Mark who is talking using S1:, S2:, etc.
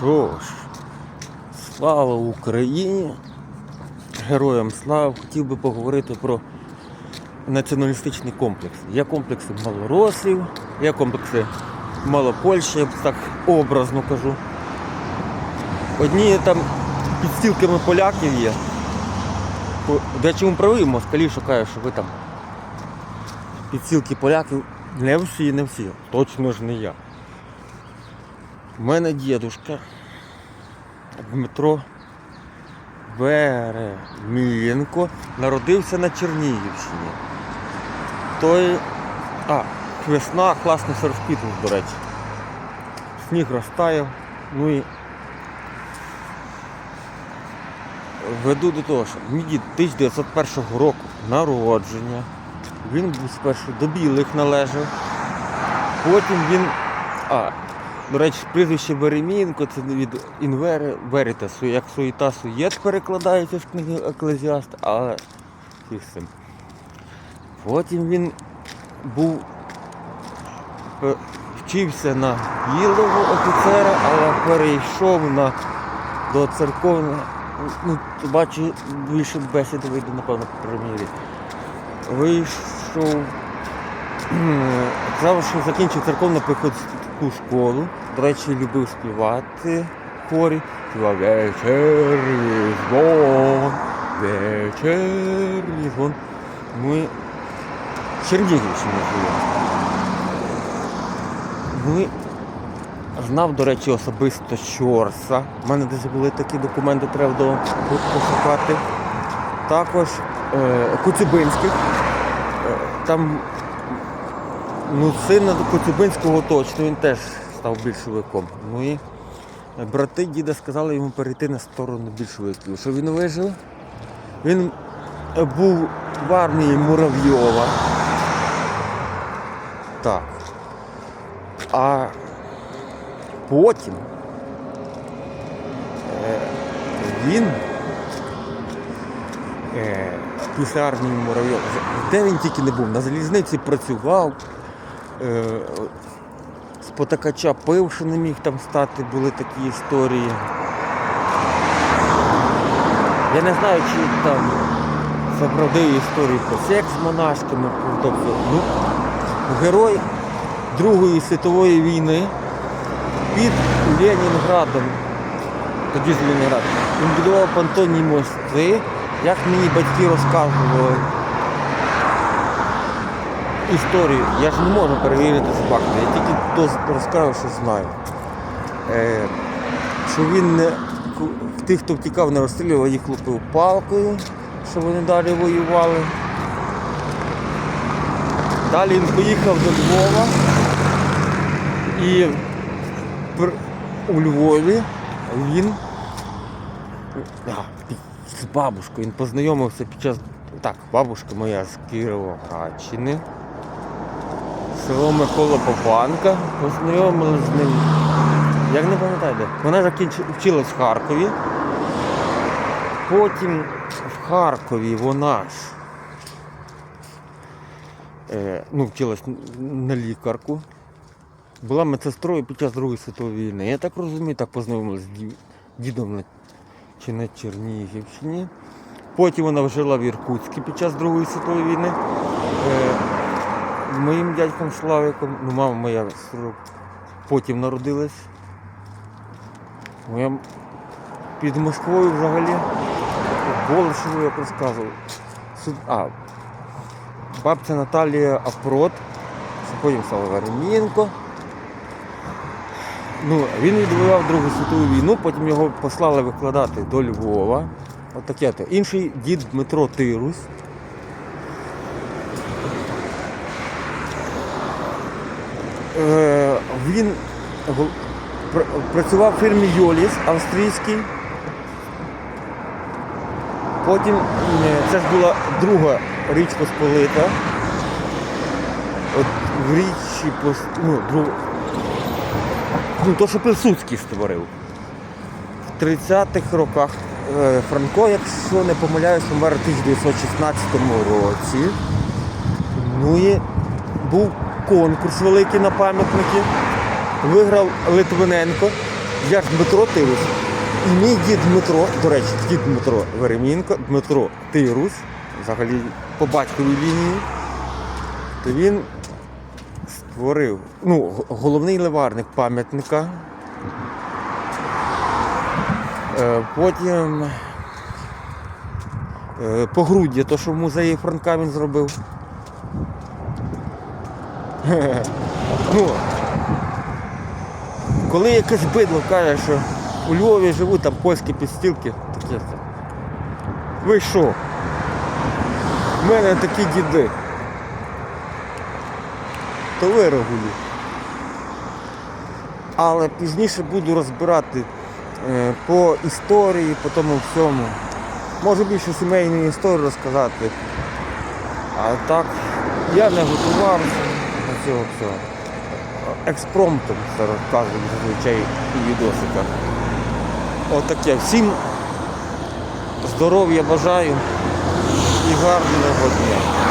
S1: Що ж, слава Україні! Героям слава! Хотів би поговорити про націоналістичний комплекс. Є комплекси малорослів, є комплекси Малопольщі, я б так образно кажу. Одні там підстілками поляків є. Де чому правий москалі шукають, що ви там підстілки поляків. Не всі, не всі. Точно ж не я. У мене дідушка Дмитро Веремієнко народився на Чернігівщині. Той. А, весна, класний серфпітинг, до речі. Сніг розтаяв. Ну і веду до того, що мій дід 1901 року народження. Він був спершу до білих належав. Потім він. А, до речі, прізвище Веремієнко це від інвери Верітасу, як суєта суєт перекладається з книги Еклезіаст, але фіг цим. Потім він був е, вчився на білого офіцера, але перейшов на до церковного. Ну, бачу, більше бесіди вийде, напевно, по примірі. Вийшов. Казав, що закінчив церковно приходську школу. До речі, любив співати хорі. Співав вечерній дзвон, вечерній дзвон. Ми в Чернігівщині. Ми знав, до речі, особисто Щорса. У мене десь були такі документи, треба вдома пошукати. Також е, Коцюбинських. Е, Там ну, сина Коцюбинського точно, він теж став більшовиком. Ну і брати діда сказали йому перейти на сторону більшовиків. Що він вижив? Він був в армії Муравйова. Так. А потім е, він е, після армії Муравйова, де він тільки не був, на залізниці працював, е, з потакача пив, що не міг там стати, були такі історії. Я не знаю, чи там це правдиві історії про секс з монашками, тобто, ну, герой Другої світової війни під Ленінградом, тоді з Ленінградом, він будував понтонні мости, як мені батьки розказували історію. Я ж не можу перевірити з факту, я тільки то розказую, що знаю. Е, що він не, тих, хто втікав, не розстрілював, їх лупив палкою, щоб вони далі воювали. Далі він поїхав до Львова і у Львові він а, з бабушкою він познайомився під час. Так, бабушка моя з Кіровоградщини. Село Микола Попанка. Познайомилися з ним. Як не пам'ятаю де. Вона закінчила вчилась в Харкові. Потім в Харкові вона ж е, ну, вчилась на лікарку. Була медсестрою під час Другої світової війни. Я так розумію, так познайомилася з дідом чи на Чернігівщині. Потім вона жила в Іркутську під час Другої світової війни. Е, моїм дядьком Славиком, ну мама моя потім народилась. Моя під Москвою взагалі. Болшево, як розказував. А, бабця Наталія Апрот, потім стала Веремієнко. Ну, він відбував Другу світову війну, потім його послали викладати до Львова. От. Інший дід Дмитро Тирус. Він працював в фірмі Йоліс австрійській. Потім е, це ж була друга річ Посполита. От в річі ну, друг... ну, то, що Пилсудський створив. В 30-х роках е, Франко, якщо не помиляюсь, помер у 1916 році. Ну і був конкурс великий на пам'ятники. Виграв Литвиненко. Я ж Дмитро Тирус. І мій дід Дмитро, до речі, дід Дмитро Веремінко, Дмитро Тирус, взагалі по батьковій лінії, то він створив ну, головний ливарник пам'ятника. Е, Потім е, погруддя, то, що в музеї Франка він зробив. Ну, коли якесь бидло каже, що у Львові живуть там польські підстілки, таке. Ви що? У мене такі діди. То вирогулі. Але пізніше буду розбирати е, по історії, по тому всьому. Можу більше сімейної історії розказати. А так, я не готувався до цього всього. Експромтом зараз розказую зазвичай у відосиках. Отаке. Всім здоров'я бажаю і гарного дня.